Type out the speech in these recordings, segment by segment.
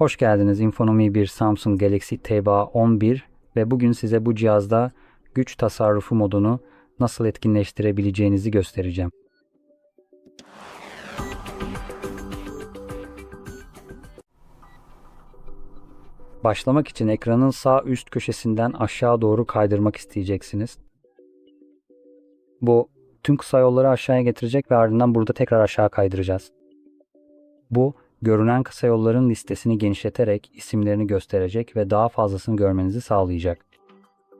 Hoş geldiniz Infonomi 1 Samsung Galaxy TBA 11 ve bugün size bu cihazda güç tasarrufu modunu nasıl etkinleştirebileceğinizi göstereceğim. Başlamak için ekranın sağ üst köşesinden aşağı doğru kaydırmak isteyeceksiniz. Bu tüm kısa yolları aşağıya getirecek ve ardından burada tekrar aşağı kaydıracağız. Bu görünen kısa yolların listesini genişleterek isimlerini gösterecek ve daha fazlasını görmenizi sağlayacak.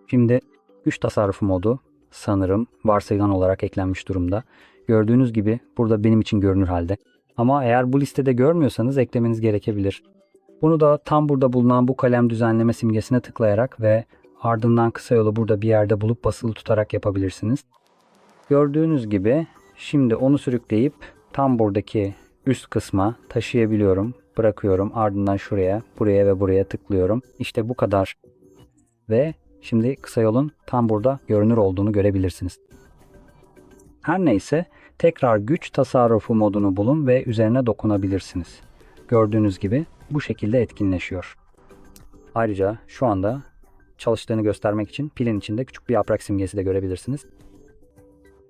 Şimdi güç tasarrufu modu sanırım varsayılan olarak eklenmiş durumda. Gördüğünüz gibi burada benim için görünür halde. Ama eğer bu listede görmüyorsanız eklemeniz gerekebilir. Bunu da tam burada bulunan bu kalem düzenleme simgesine tıklayarak ve ardından kısa yolu burada bir yerde bulup basılı tutarak yapabilirsiniz. Gördüğünüz gibi şimdi onu sürükleyip tam buradaki üst kısma taşıyabiliyorum. Bırakıyorum ardından şuraya, buraya ve buraya tıklıyorum. İşte bu kadar. Ve şimdi kısa yolun tam burada görünür olduğunu görebilirsiniz. Her neyse tekrar güç tasarrufu modunu bulun ve üzerine dokunabilirsiniz. Gördüğünüz gibi bu şekilde etkinleşiyor. Ayrıca şu anda çalıştığını göstermek için pilin içinde küçük bir yaprak simgesi de görebilirsiniz.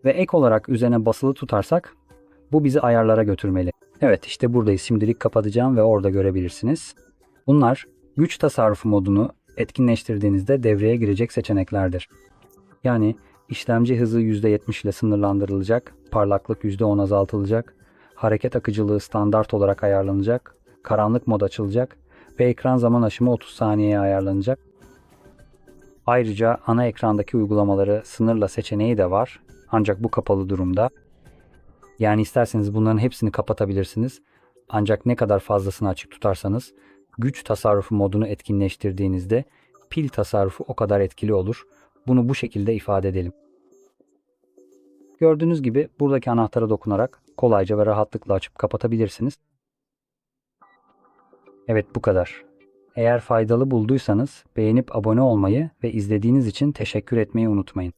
Ve ek olarak üzerine basılı tutarsak bu bizi ayarlara götürmeli. Evet işte buradayız. Şimdilik kapatacağım ve orada görebilirsiniz. Bunlar güç tasarrufu modunu etkinleştirdiğinizde devreye girecek seçeneklerdir. Yani işlemci hızı %70 ile sınırlandırılacak, parlaklık %10 azaltılacak, hareket akıcılığı standart olarak ayarlanacak, karanlık mod açılacak ve ekran zaman aşımı 30 saniyeye ayarlanacak. Ayrıca ana ekrandaki uygulamaları sınırla seçeneği de var. Ancak bu kapalı durumda. Yani isterseniz bunların hepsini kapatabilirsiniz. Ancak ne kadar fazlasını açık tutarsanız güç tasarrufu modunu etkinleştirdiğinizde pil tasarrufu o kadar etkili olur. Bunu bu şekilde ifade edelim. Gördüğünüz gibi buradaki anahtara dokunarak kolayca ve rahatlıkla açıp kapatabilirsiniz. Evet bu kadar. Eğer faydalı bulduysanız beğenip abone olmayı ve izlediğiniz için teşekkür etmeyi unutmayın.